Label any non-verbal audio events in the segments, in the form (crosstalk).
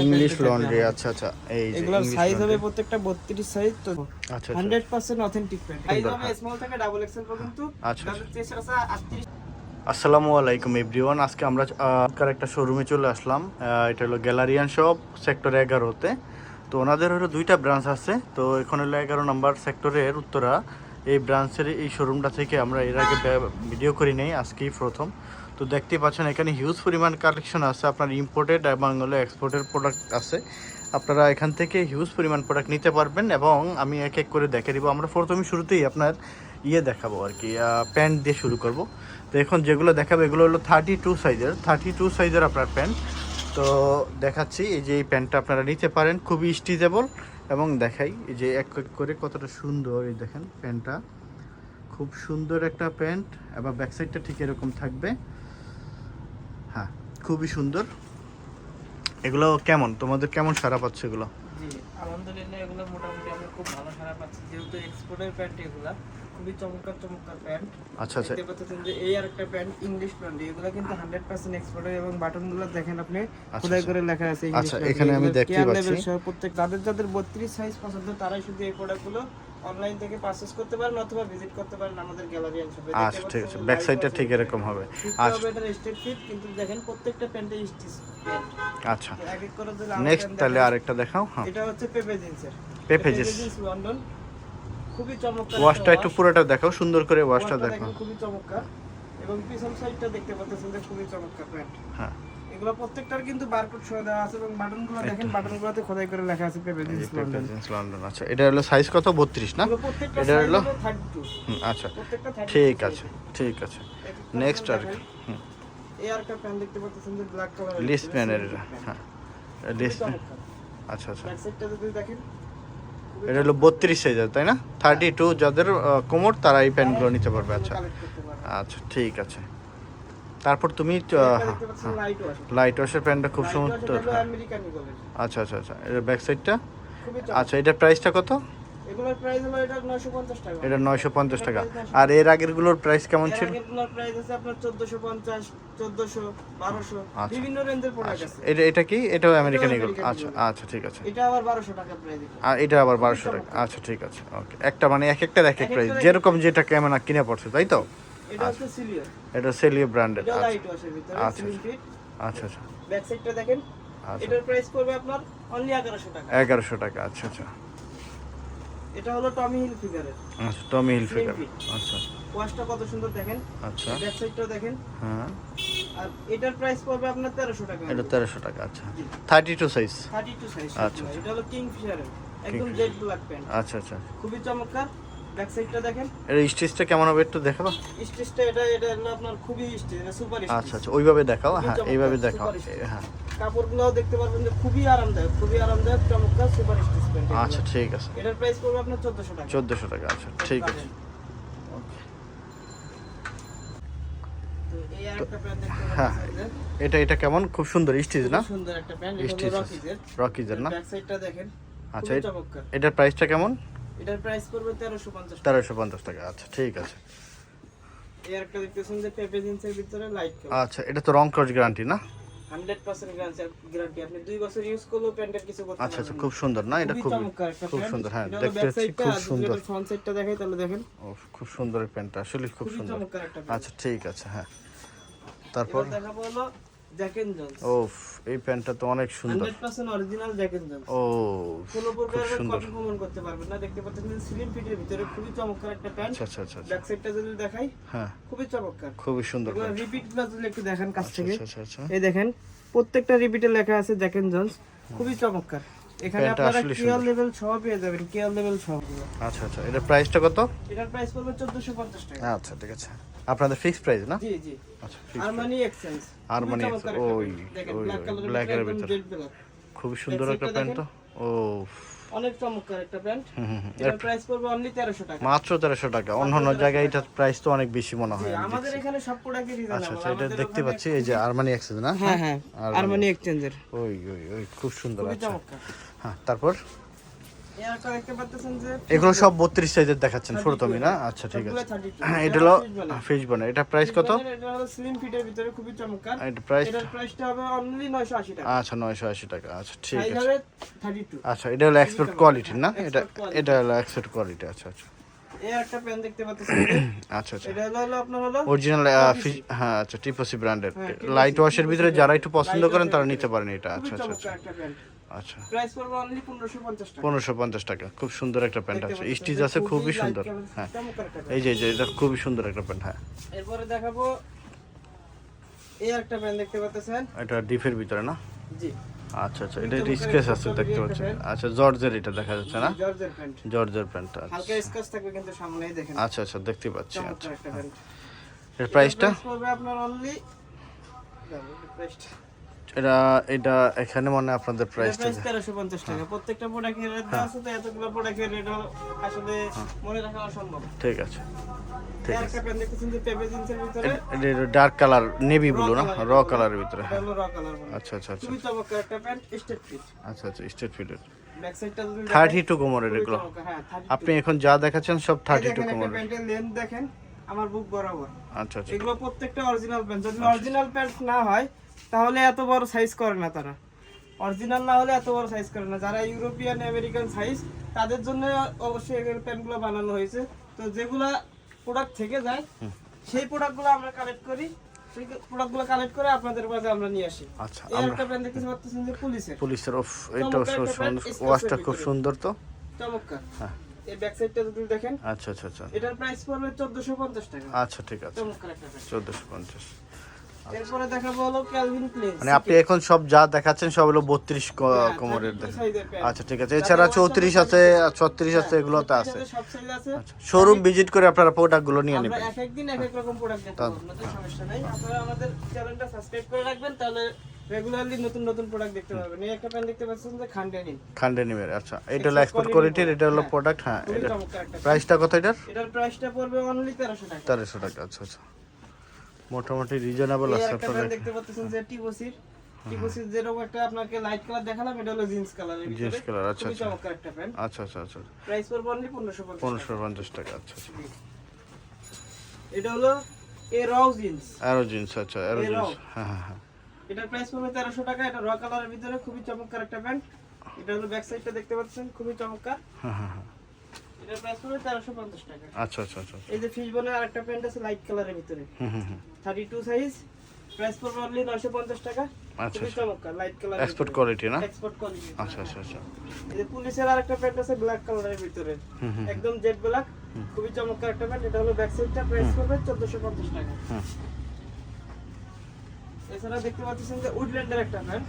English laundry আচ্ছা আচ্ছা এই যে এগুলোর সাইজ হবে প্রত্যেকটা 32 সাইজ তো আচ্ছা আচ্ছা। 100% অথেন্টিক প্যান্ট সাইজ হবে। স্মল থেকে ডাবল এক্সেল পর্যন্ত। আচ্ছা, 38 আসসালামু আলাইকুম এভরিওয়ান আজকে আমরা আজকের একটা শোরুমে চলে আসলাম। এটা হলো গ্যালারিয়ান শপ সেক্টর এগারোতে তো। ওনাদের হলো দুইটা ব্রাঞ্চ আছে। তো এখন হলো এগারো নম্বর সেক্টরের উত্তরা। এই ব্রাঞ্চের এই শোরুমটা থেকে আমরা এর আগে ভিডিও করি নেই আজকেই প্রথম। তো দেখতেই পাচ্ছেন, এখানে হিউজ পরিমাণ কালেকশন আছে। আপনার ইম্পোর্টেড এবং হলো এক্সপোর্টের প্রোডাক্ট আছে। আপনারা এখান থেকে হিউজ পরিমাণ প্রোডাক্ট নিতে পারবেন এবং আমি এক এক করে দেখে দিব আমরা প্রথমে শুরুতেই আপনার ইয়ে দেখাবো আর কি প্যান্ট দিয়ে শুরু করব। তো এখন যেগুলো দেখাবো, এগুলো হলো থার্টি টু সাইজের থার্টি টু সাইজের আপনার প্যান্ট তো দেখাচ্ছি, এই যে এই প্যান্টটা আপনারা নিতে পারেন, খুবই স্টিচেবল এবং দেখাই, এই যে এক এক করে কতটা সুন্দর, এই দেখেন প্যান্টটা খুব সুন্দর একটা প্যান্ট এবং ব্যাক সাইডটা ঠিক এরকম থাকবে। হ্যাঁ খুবই সুন্দর। এগুলো কেমন? তোমাদের কেমন সারা পাচ্ছে এগুলো? আলহামদুলিল্লাহ এগুলো মোটামুটি আমরা খুব ভালো সারা পাচ্ছি। যেহেতু এক্সপোর্টের প্যান্ট এগুলা খুবই চমৎকার চমৎকার প্যান্ট আচ্ছা আচ্ছা। দেখতে পাচ্ছেন যে এই আরেকটা প্যান্ট ইংলিশ প্যান্ট এগুলো কিন্তু 100% এক্সপোর্টের এবং বাটনগুলো দেখেন আপনি খোদাই আচ্ছা। করে লেখা আছে আচ্ছা, এখানে আমি দেখতে পাচ্ছি। প্রত্যেক যাদের যাদের 32 সাইজ পছন্দ তারাই শুধু এই প্রোডাক্টগুলো অনলাইন থেকে পারচেজ করতে পারেন অথবা ভিজিট করতে পারেন আমাদের গ্যালারি শপে আচ্ছা ঠিক আছে। ব্যাক সাইডটা ঠিক এরকম হবে। আচ্ছা। এটা স্টেট ফিট কিন্তু দেখেন প্রত্যেকটা প্যান্টে স্টিচ আচ্ছা। এক এক করে নেক্সট তাহলে আরেকটা দেখাও? হ্যাঁ। এটা হচ্ছে পেপে জিন্সের পেপে জিন্স। লন্ডন খুবই চমৎকার ওয়াশটা একটু পুরোটা দেখাও সুন্দর করে ওয়াশটা ওয়াশটা দেখাও। খুবই চমৎকার। এবং পিছন সাইডটা দেখতে পাচ্ছেন যে খুবই চমৎকার প্যান্ট। হ্যাঁ। এগুলো প্রত্যেকটার কিন্তু বারকোড সহ দেওয়া আছে এবং বাটনগুলো দেখেন বাটনগুলোতে খোদাই করে লেখা আছে পেপে জিন্স লন্ডন লন্ডন আচ্ছা। এটা হলো সাইজ কত? বত্রিশ না? এটা হলো? হলো 32 আচ্ছা। ঠিক আছে ঠিক আছে। নেক্সট আর এই আরেকটা প্যান্ট দেখতে পাচ্ছেন যে ব্ল্যাক কালার লিস্ট প্যানের এটা হ্যাঁ। লিস্ট আচ্ছা আচ্ছা। ব্যাক যদি দেখেন এটা হলো বত্রিশ সাইজের তাই না? থার্টি টু যাদের কোমর তারা এই প্যান্টগুলো নিতে পারবে আচ্ছা। আচ্ছা ঠিক আছে। তারপর তুমি লাইট ওয়াশ ওয়াশের প্যান্টটা খুব সুন্দর। আচ্ছা আচ্ছা আচ্ছা এটা ব্যাক সাইডটা আচ্ছা এটার প্রাইসটা কত? এটা 950 টাকা। এটা নয়শো পঞ্চাশ টাকা। আর এর আগেরগুলোর প্রাইস কেমন ছিল? এগুলোর প্রাইস আছে আপনার 1450 1400 1200 আচ্ছা। এটা এটা কি? এটাও আমেরিকান এটাও ইগল আচ্ছা আচ্ছা ঠিক আছে। এটা আবার 1200 টাকা প্রাইস আর এটা আবার বারোশো টাকা। আচ্ছা ঠিক আছে ওকে। একটা মানে এক একটা এক এক এক প্রাইস যেরকম যেটা কেমন কিনে পড়ছে তাই তো? এটা হচ্ছে এটা সেলিও আচ্ছা। লাইট ওয়াশের ভিতরে আচ্ছা, স্লিম আচ্ছা। আচ্ছা ব্যাক সাইডটা দেখেন। আচ্ছা। এটার প্রাইস পড়বে আপনার অনলি 1100 টাকা। এগারোশো টাকা আচ্ছা আচ্ছা। এটা হলো টমি হিল ফিগারের আচ্ছা টমি হিল ফিগার আচ্ছা। ওয়াশটা কত সুন্দর দেখেন। আচ্ছা। ব্যাক সাইডটা দেখেন। হ্যাঁ। আর এটার প্রাইস পড়বে আপনার 1300 টাকা। এটা তেরোশো টাকা আচ্ছা। থার্টি টু সাইজ 32 সাইজ আচ্ছা, এটা হলো কিং ফিশারের একদম জেড ব্ল্যাক প্যান্ট আচ্ছা আচ্ছা। খুবই চমৎকার। ব্যাক সাইডটা দেখেন। এর স্টিচটা কেমন হবে একটু দেখাবা? এটা এটা আপনার খুবই স্টিচ এটা সুপার আচ্ছা আচ্ছা ওইভাবে দেখাও হ্যাঁ এইভাবে দেখাও হ্যাঁ। কাপড়গুলোও দেখতে পারবেন যে খুবই আরামদায়ক খুবই আরামদায়ক চমৎকার সুপার প্যান্ট আচ্ছা ঠিক আছে। এটার প্রাইস পড়বে আপনার 1400 টাকা। আচ্ছা ঠিক আছে। দেখতে হ্যাঁ। এটা এটা কেমন? খুব সুন্দর স্টিচ না? খুবই সুন্দর একটা প্যান্ট এটা Stitch হলো আছে। রকিজের রকিজের না? ব্যাক সাইডটা দেখেন আচ্ছা এটার প্রাইসটা কেমন? এটার প্রাইস পড়বে 1350 টাকা। তেরোশো পঞ্চাশ টাকা আচ্ছা ঠিক আছে। এই দেখতেছেন যে পেপে জিন্সের ভিতরে লাইট আচ্ছা এটা তো রং ক্রস গ্যারান্টি না? 100% গ্যারান্টি আপনি দুই বছর ইউজ করলেও প্যান্টের কিছু করতে আচ্ছা আচ্ছা খুব সুন্দর না? এটা খুব খুব সুন্দর হ্যাঁ দেখতে খুব সুন্দর। এটার front side টা দেখাই তাহলে দেখেন। ও খুব সুন্দর এই প্যান্টটা আসলে খুব সুন্দর। একটা আচ্ছা ঠিক আছে হ্যাঁ। তারপর? দেখাবো হলো জ্যাক এন্ড জন্স ও এই প্যান্টটা তো অনেক সুন্দর। 100% অরিজিনাল জ্যাক এন্ড জন্স ও কোনো খুব প্রকার সুন্দর। কপি প্রমাণ করতে পারবেন না। দেখতে পাচ্ছেন স্লিম ফিটের ভিতরে খুবই চমৎকার একটা প্যান্ট। আচ্ছা আচ্ছা আচ্ছা আচ্ছা। ব্যাক সাইডটা যদি দেখাই হ্যাঁ। খুবই চমৎকার। খুবই সুন্দর রিপিটগুলো যদি একটু দেখেন কাছ থেকে। আচ্ছা আচ্ছা। এই দেখেন প্রত্যেকটা রিপিটে লেখা আছে জ্যাক এন্ড জন্স খুবই চমৎকার। এখানে আপনারা কেয়ার লেভেল সহ পেয়ে যাবেন। কেয়ার লেভেল সহ আচ্ছা আচ্ছা। এটার প্রাইসটা কত? এটার প্রাইস পড়বে 1450 টাকা। আচ্ছা ঠিক আছে। আপনাদের ফিক্স প্রাইস না? জি জি। আচ্ছা আরমানি এক্সচেঞ্জ ওই, ওই, black এর ভিতরে। খুবই সুন্দর একটা প্যান্ট তো ও অনেক চমৎকার একটা প্যান্ট। হুম। প্রাইস পড়বে অনলি 1300 টাকা। মাত্র তেরোশো টাকা। অন্য অন্য জায়গায় এটার প্রাইস তো অনেক বেশি মনে হয় আমাদের এখানে সব প্রোডাক্টই আচ্ছা রিজনেবল আচ্ছা এটা দেখতে পাচ্ছি এই যে আরমানি এক্সেস না? হ্যাঁ হ্যাঁ আরমানি এক্সচেঞ্জের ওই ওই ওই খুব সুন্দর খুবই আচ্ছা। হ্যাঁ তারপর? এগুলো সব বত্রিশ সাইজের দেখাচ্ছেন প্রথমে না? আচ্ছা ঠিক আছে। হ্যাঁ এটা হলো ফিশ বনে এটা প্রাইস কত? এটা হলো স্লিম ফিটের ভিতরে খুবই চমৎকার। এটা প্রাইস এটার প্রাইসটা হবে অনলি 980 টাকা। আচ্ছা নয়শো আশি টাকা আচ্ছা ঠিক আছে। হবে 32 আচ্ছা এটা হলো এক্সপোর্ট কোয়ালিটি না? এটা এটা হলো এক্সপোর্ট কোয়ালিটি আচ্ছা আচ্ছা। এই একটা পেন দেখতে পাচ্ছেন (clears throat) আচ্ছা আচ্ছা। এটা হলো হলো আপনার হলো অরিজিনাল হ্যাঁ আচ্ছা টিপসি ব্র্যান্ডের লাইট ওয়াশের ভিতরে যারা একটু পছন্দ করেন তারা নিতে পারেন এটা খুবই আচ্ছা আচ্ছা। আচ্ছা। আচ্ছা প্রাইস পড়বে অনলি 1550 টাকা। পনেরোশো পঞ্চাশ টাকা। খুব সুন্দর একটা প্যান্ট আছে। স্টিচ আছে খুবই সুন্দর। হ্যাঁ। এই যে যে এটা খুবই সুন্দর একটা প্যান্ট হ্যাঁ। এরপরে দেখাবো এই একটা প্যান্ট দেখতে পাচ্ছেন। এটা ডিপের ভিতরে না? জি। আচ্ছা আচ্ছা এটা স্কেচ আছে দেখতে পাচ্ছেন। আচ্ছা জর্জের এটা দেখা যাচ্ছে না? জর্জের প্যান্ট। জর্জের প্যান্ট হালকা স্কাচ থাকবে কিন্তু সামনেই দেখেন। আচ্ছা আচ্ছা দেখতে পাচ্ছি আচ্ছা। এর প্রাইসটা প্রাইস পড়বে আপনার অনলি প্রাইসটা এটা এটা এখানে মনে হয় আপনাদের প্রাইস তেরোশো পঞ্চাশ টাকা। প্রত্যেকটা প্রোডাক্টের রেট দেওয়া আছে তো এতগুলো প্রোডাক্টের রেট আসলে মনে রাখা অসম্ভব। ঠিক আছে। ঠিক আছে। এটা ডার্ক কালার নেভি ব্লু না? র কালারের ভিতরে হ্যাঁ। আচ্ছা আচ্ছা আচ্ছা। আচ্ছা আচ্ছা স্টেট যদি থার্টি টু কোমরের এগুলো। হ্যাঁ আপনি এখন যা দেখাচ্ছেন সব থার্টি টু কোমরের। দেখেন আমার বুক বরাবর। আচ্ছা আচ্ছা। এগুলো প্রত্যেকটা অরিজিনাল প্যান্ট যদি অরিজিনাল প্যান্ট না হয় তাহলে এত বড় সাইজ করে না তারা। অরিজিনাল না হলে এত বড় সাইজ করে না। যারা ইউরোপিয়ান আমেরিকান সাইজ তাদের জন্য অবশ্যই এই প্যান্টগুলো বানানো হয়েছে। তো যেগুলা প্রোডাক্ট থেকে যায় সেই প্রোডাক্টগুলো আমরা কালেক্ট করি। সেই প্রোডাক্টগুলো কালেক্ট করে আপনাদের মাঝে আমরা নিয়ে আসি। আচ্ছা একটা প্যান্ট দেখতে পাচ্ছেন যে পুলিশের। পুলিশের অফ স্কার্ফের ওয়াশটা খুব সুন্দর তো? চমৎকার। হ্যাঁ। এই ব্যাক সাইডটা যদি দেখেন আচ্ছা আচ্ছা আচ্ছা। এটার প্রাইস পড়বে চোদ্দশো পঞ্চাশ টাকা। আচ্ছা ঠিক আছে। চমৎকার একটা প্যান্ট চোদ্দোশো পঞ্চাশ। এরপরে দেখাবো হলো ক্যালভিন প্লেন মানে আপনি এখন সব যা দেখাচ্ছেন সব হলো বত্রিশ হ্যাঁ, কোমরের 32। আচ্ছা ঠিক আছে। এছাড়া চৌত্রিশ আছে ছত্রিশ আছে এগুলোতে আছে আছে। আচ্ছা শোরুম ভিজিট করে আপনারা প্রোডাক্টগুলো নিয়ে নেবেন। এক এক দিন এক এক রকম প্রোডাক্ট দেখাবো আপনাদের সমস্যা নাই। আপনারা আমাদের চ্যানেলটা সাবস্ক্রাইব করে রাখবেন তাহলে রেগুলারলি নতুন নতুন প্রোডাক্ট দেখতে পারবেন এই একটা প্যান্ট দেখতে পাচ্ছেন যে খান্ডানি খান্ডে নিবেন আচ্ছা এটা হলো এক্সপোর্ট কোয়ালিটির এটা হলো প্রোডাক্ট হ্যাঁ এটা প্রাইসটা কত এটার? এটার প্রাইসটা পড়বে অনলি 1300 টাকা। তেরোশো টাকা আচ্ছা আচ্ছা। মোটামুটি রিজনেবল আছে প্যান্ট দেখতে পাচ্ছেন যে টিপোসির। টিপোসির যেরকম একটা আপনাকে লাইট কালার দেখালাম এটা হলো জিন্স কালারের জিন্স কালার আচ্ছা আচ্ছা। চমৎকার একটা প্যান্ট আচ্ছা আচ্ছা আচ্ছা। প্রাইস পড়বে অনলি 1550 পনেরোশো পঞ্চাশ টাকা আচ্ছা আচ্ছা। এটা হলো Arrow jeans Arrow jeans আচ্ছা এরাও। জিন্স হ্যাঁ হ্যাঁ হ্যাঁ। এটার প্রাইস পড়বে তেরোশো টাকা এটা র কালারের ভিতরে। খুবই চমৎকার একটা প্যান্ট এটা হলো ব্যাক সাইডটা দেখতে পাচ্ছেন খুবই চমৎকার। হ্যাঁ হ্যাঁ হ্যাঁ। এটার প্রাইস পড়বে তেরোশো টাকা। আচ্ছা আচ্ছা আচ্ছা এই যে ফিশ বনের আরেকটা প্যান্ট আছে লাইট কালারের ভিতরে। হুম হুম সাইজ প্রাইস পড়বে অনলি নয়শো পঞ্চাশ টাকা। আচ্ছা চমৎকার লাইট কালার এক্সপোর্ট কোয়ালিটি না? এক্সপোর্ট কোয়ালিটি আচ্ছা আচ্ছা আচ্ছা। এই যে পুলিশের আরেকটা প্যান্ট আছে ব্ল্যাক কালারের ভিতরে। একদম জেড ব্ল্যাক খুবই চমৎকার একটা প্যান্ট এটা হলো ব্যাক সাইডটা প্রাইস পড়বে চোদ্দশো পঞ্চাশ টাকা। হুম। এছাড়া দেখতে পাচ্ছেন যে উডল্যান্ডের একটা প্যান্ট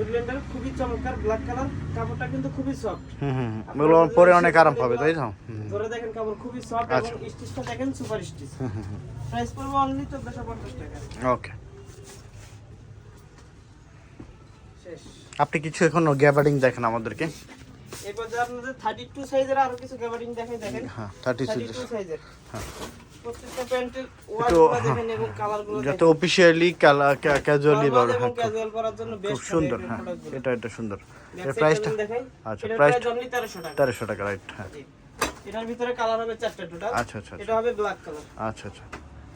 উডল্যান্ডের খুবই চমৎকার ব্ল্যাক কালার কাপড়টা কিন্তু খুবই সফট হুম হুম হুম। এগুলো পরে অনেক আরাম পাবে তাই তো? ধরে দেখেন কাপড় খুবই সফট আচ্ছা। এবং স্টিচটা দেখেন সুপার স্টিচ প্রাইস পড়বে অনলি চোদ্দশো পঞ্চাশ টাকা। ওকে শেষ। আপনি কিছু এখন গ্যাবার্ডিং দেখেন আমাদেরকে? যে আপনাদের থার্টি টু সাইজের আরও কিছু গ্যাবারিং দেখাই দেখেন। হ্যাঁ থার্টি থার্টি সিক্স টু সাইজের হ্যাঁ। হ্যাঁ, যাতে অফিসিয়ালি ক্যাজুয়ালি ব্যবহার হ্যাঁ খুব- সুন্দর হ্যাঁ এটা এটা সুন্দর। এর প্রাইসটা প্রাইসটা আচ্ছা, এটার price প্রাইস অনলি 1300 টাকা। তেরোশো টাকা রাইট হ্যাঁ। জি। এটার ভিতরে কালার হবে চারটা টোটাল আচ্ছা আচ্ছা আচ্ছা। এটা হবে ব্ল্যাক কালার আচ্ছা আচ্ছা।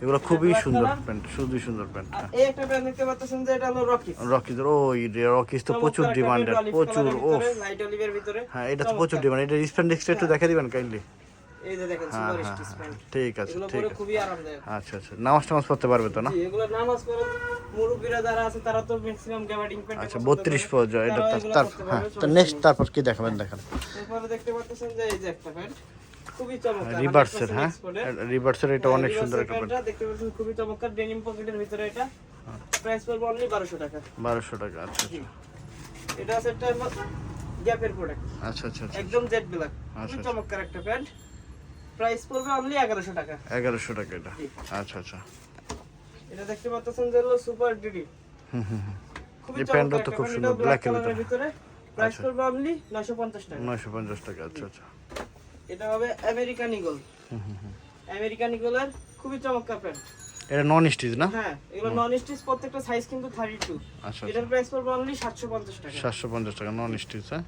এগুলো খুবই সুন্দর প্যান্ট শুধুই সুন্দর প্যান্ট হ্যাঁ। এই একটা প্যান্ট দেখতে পাচ্ছেন যে এটা হলো রকি রকিজ ওই রকিজ তো প্রচুর ডিমান্ডেড প্রচুর ও লাইট অলিভের ভিতরে। হ্যাঁ এটা তো প্রচুর ডিমান্ড এটা একটু দেখে দিবেন কাইন্ডলি এই যে দেখেন হ্যাঁ সুপার হ্যাঁ স্টিচ হ্যাঁ, প্যান্ট। ঠিক আছে এগুলো পরে খুবই আরামদায়ক। আচ্ছা আচ্ছা নামাজ টামাজ পড়তে পারবে তো না? এগুলো নামাজ পড়ে মুরব্বীরা যারা আছে তারা তো ম্যাক্সিমাম গ্যাবার্ডিং প্যান্ট আচ্ছা বত্রিশ পর্যন্ত এটা তার- তার হ্যাঁ তো নেক্সট তারপর কি দেখাবেন দেখান। এরপরে দেখতে পাচ্ছেন যে এই যে একটা প্যান্ট খুবই চমৎকার রিভার্সের হ্যাঁ? রিভার্সের এটা অনেক সুন্দর reverse একটা প্যান্ট দেখতে পাচ্ছেন খুবই চমৎকার ডেনিম পকেটের ভিতরে এটা। প্রাইস পড়বে অনলি 1200 টাকা। বারোশো টাকা আচ্ছা এটা আছে একটা গ্যাপের প্রোডাক্ট আচ্ছা আচ্ছা আচ্ছা। একদম জেড ব্ল্যাক আচ্ছা, খুবই আচ্ছা। চমৎকার একটা প্যান্ট প্রাইস পড়বে অনলি 1100 টাকা। এগারোশো টাকা এটা। আচ্ছা আচ্ছা। এটা দেখতে পাচ্ছেন যে হলো সুপার ডিডি হুম হুম এই প্যান্টটা তো খুব সুন্দর, black এর ভিতরে। প্রাইস আচ্ছা। পড়বে অনলি 950 টাকা। নয়শো পঞ্চাশ টাকা আচ্ছা আচ্ছা। এটা হবে আমেরিকান ইগল হুম হুম হুম। আমেরিকান ইগলের খুবই চমৎকার প্যান্ট। এটা নন স্টিচ না? হ্যাঁ এগুলো নন স্টিচ প্রত্যেকটা সাইজ কিন্তু 32 আচ্ছা আচ্ছা। এটার প্রাইস পড়বে অনলি 750 টাকা। সাতশো পঞ্চাশ টাকা নন স্টিচ হ্যাঁ?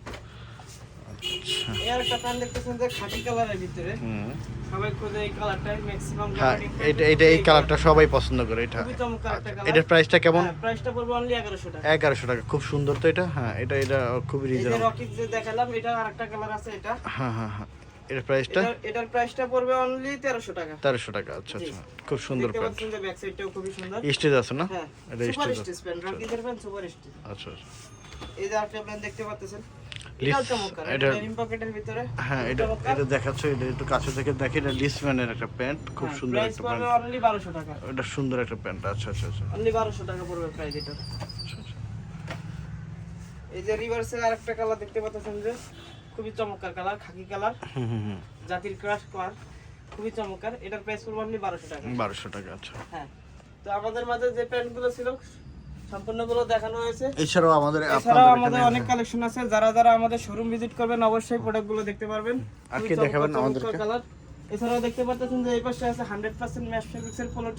একটা প্যান্ট দেখতেছেন যে খাকি কালারের ভিতরে। সবাই খোঁজে এই ম্যাক্সিমাম হ্যাঁ এটা এটা এই কালারটা সবাই পছন্দ করে এটা। কালার এটার প্রাইসটা কেমন? প্রাইসটা পড়বে অনলি 1100 টাকা। খুব সুন্দর তো এটা? হ্যাঁ এটা এটা খুবই এই রিজনেবল রকিট যে দেখালাম এটা আরেকটা কালার আছে এটা। হ্যাঁ হ্যাঁ হ্যাঁ। এটার প্রাইসটা এটার প্রাইসটা পড়বে অনলি 1300 টাকা। তেরোশো টাকা আচ্ছা আচ্ছা। খুব সুন্দর দেখতে প্যান্ট যে ব্যাক সাইডটাও খুবই সুন্দর। স্টেজ আছে না? হ্যাঁ এটা সুপার স্টেজ প্যান্ট রকিটের প্যান্ট সুপার স্টিচ। আচ্ছা আচ্ছা। এই যে আরেকটা প্যান্ট দেখতে পাচ্ছেন। এটা হ্যাঁ এটা এটা দেখাচ্ছে এটা একটু কাছে থেকে দেখি এটা লিসম্যানের একটা প্যান্ট খুব হ্যাঁ, সুন্দর একটা প্যান্ট অনলি 1200 টাকা। এটা সুন্দর একটা প্যান্ট আচ্ছা আচ্ছা আচ্ছা। অনলি 1200 টাকা পড়বে প্রাইস এটা আচ্ছা। এই যে রিভার্সে আরেকটা কালার দেখতে পাচ্ছেন যে খুবই চমৎকার কালার খাকি কালার হুম হুম হুম। জাতির ক্রাশ কালার খুবই চমৎকার। এটার প্রাইস পড়বে অনলি 1200 টাকা। বারোশো টাকা আচ্ছা। হ্যাঁ। তো আমাদের মাঝে যে প্যান্টগুলো ছিল সম্পূর্ণগুলো দেখানো হয়েছে। এছাড়াও আমাদের এছাড়াও আমাদের অনেক কালেকশন আছে। যারা যারা আমাদের শোরুম ভিজিট করবেন অবশ্যই প্রোডাক্টগুলো দেখতে পারবেন। দেখাবেন কালার এছাড়াও দেখতে পাচ্ছেন যে এই পাশে আছে ম্যাশ ফেব্রিক্সের পোলো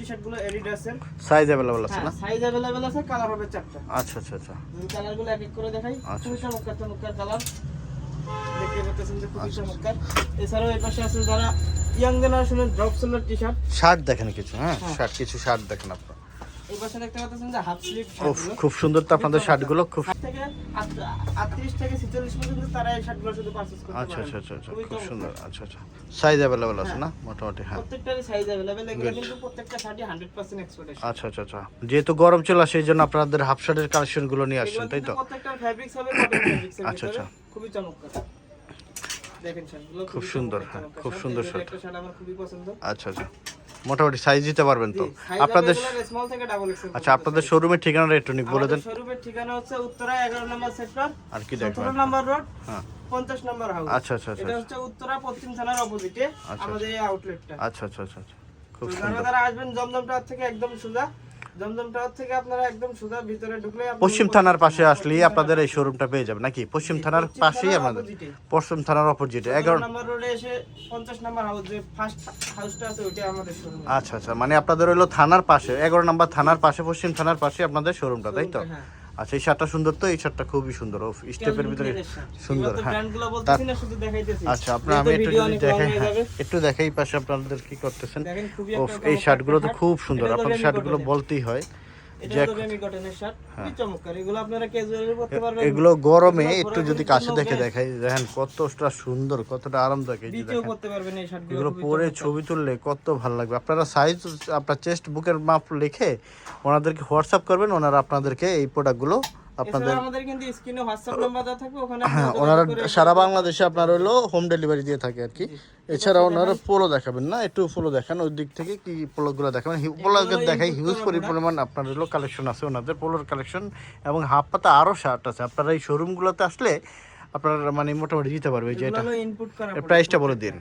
সাইজ আছে হ্যাঁ না? সাইজ অ্যাভেলেবেল আছে কালার হবে চারটা। আচ্ছা আচ্ছা আচ্ছা। কালারগুলো এক এক করে দেখাই। আচ্ছা। চমৎকার চমৎকার কালার দেখতে পাচ্ছেন যে খুবই আচ্ছা। চমৎকার। এছাড়াও এই পাশে আছে যারা ইয়াং জেনারেশনের ড্রপ সোলার টি শার্ট দেখেন কিছু হ্যাঁ? হ্যাঁ। শার্ট কিছু শার্ট দেখেন আপনার। এই পাশে দেখতে পাচ্ছেন যে হাফ স্লিভ খুব শার্টগুলো খুব সুন্দর তো আপনাদের শার্টগুলো খুব থেকে আটত্রিশ থেকে ছেচল্লিশ পর্যন্ত তারা এই শার্টগুলো শুধু পারচেজ করতে আচ্ছা পারেন আচ্ছা আচ্ছা আচ্ছা খুবই খুব চমৎকার। সুন্দর আচ্ছা আচ্ছা সাইজ অ্যাভেলেবল আছে না মোটামুটি হ্যাঁ প্রত্যেকটারই সাইজ अवेलेबल এগুলো Good. কিন্তু প্রত্যেকটা শার্টই 100% এক্সপোর্টেশন আচ্ছা আচ্ছা আচ্ছা যেহেতু গরম চলে আসে এই জন্য আপনাদের হাফ শার্টের কালেকশন গুলো নিয়ে আসছেন তাই তো প্রত্যেকটা ফ্যাব্রিক্স হবে কটন ফ্যাব্রিক্স এর আচ্ছা, ভিতরে আচ্ছা। খুবই চমৎকার দেখেন শার্টগুলো খুব খুবই সুন্দর, চমৎকার, হ্যাঁ, চমৎকার খুব শার্ট। সুন্দর এই যে শার্ট। একটা শার্ট আমার খুবই পছন্দ আচ্ছা আচ্ছা মোটামুটি সাইজ দিতে পারবেন তো? আপনাদের স্মল থেকে ডাবল এক্সেল আচ্ছা আপনাদের শোরুমের ঠিকানাটা একটু নিক বলে দেন। শোরুমের ঠিকানা হচ্ছে উত্তরা 11 নম্বর সেক্টর আর কি 17 দেখবেন নম্বর রোড হ্যাঁ। 50 নম্বর হাউস আচ্ছা আচ্ছা আচ্ছা এটা হচ্ছে উত্তরা পশ্চিম থানার অপোজিটে আচ্ছা। আমাদের এই আউটলেটটা আচ্ছা আচ্ছা আচ্ছা আচ্ছা। খুব সুন্দর। যারা আসবেন জমজমটা থেকে একদম সোজা জমজম টাওয়ার থেকে আপনারা একদম সোজা ভিতরে ঢুকলে পশ্চিম থানার পাশে আসলেই আপনাদের এই শোরুমটা পেয়ে যাবেন নাকি? পশ্চিম থানার পাশেই আমাদের পশ্চিম থানার অপোজিটে এগারো নম্বর রোডে এসে 50 নম্বর হাউস যে ফার্স্ট হাউসটা আছে ওইটা আমাদের শোরুম আচ্ছা আচ্ছা মানে আপনাদের হলো থানার পাশে এগারো নম্বর থানার পাশে পশ্চিম থানার পাশে আপনাদের শোরুমটা তাই তো? হ্যাঁ। আচ্ছা এই শার্টটা সুন্দর তো এই শার্টটা খুবই সুন্দর। ওফ স্টেপের ভিতরে সুন্দর হ্যাঁ। আচ্ছা আপনার আমি একটু যদি দেখাই হ্যাঁ, একটু দেখাই পাশে আপনাদের কি করতেছেন। এই শার্টগুলো তো খুব সুন্দর আপনাদের শার্টগুলো বলতেই হয়। এটা যে হলো রেমি কটনের শার্ট খুবই চমৎকার এগুলো গরমে একটু যদি কাছে দেখে দেখাই দেখেন কতটা সুন্দর কতটা আরামদায়ক এগুলো পরে ছবি তুললে কত ভালো লাগবে। আপনারা সাইজ আপনার চেস্ট বুকের মাপ লিখে ওনাদেরকে হোয়াটসঅ্যাপ করবেন ওনারা আপনাদেরকে এই প্রোডাক্টগুলো আপনাদের আমাদের কিন্তু স্ক্রিনে হোয়াটসঅ্যাপ নাম্বার দেওয়া থাকবে ওখানে হ্যাঁ ওনারা সারা বাংলাদেশে আপনার হলো হোম ডেলিভারি দিয়ে থাকে আর কি। এছাড়া ওনারা পোলো দেখাবেন না একটু পোলো দেখান ওই দিক থেকে কি পোলোগুলো দেখাবেন। পোলো দেখাই হিউজ পরিমাণ আপনার হলো কালেকশন আছে ওনাদের পোলোর কালেকশন এবং হাফ পাতা আরও শার্ট আছে। আপনারা এই শোরুমগুলোতে আসলে আপনারা মানে মোটামুটি দিতে পারবে যে এটা। প্রাইসটা বলে দিন।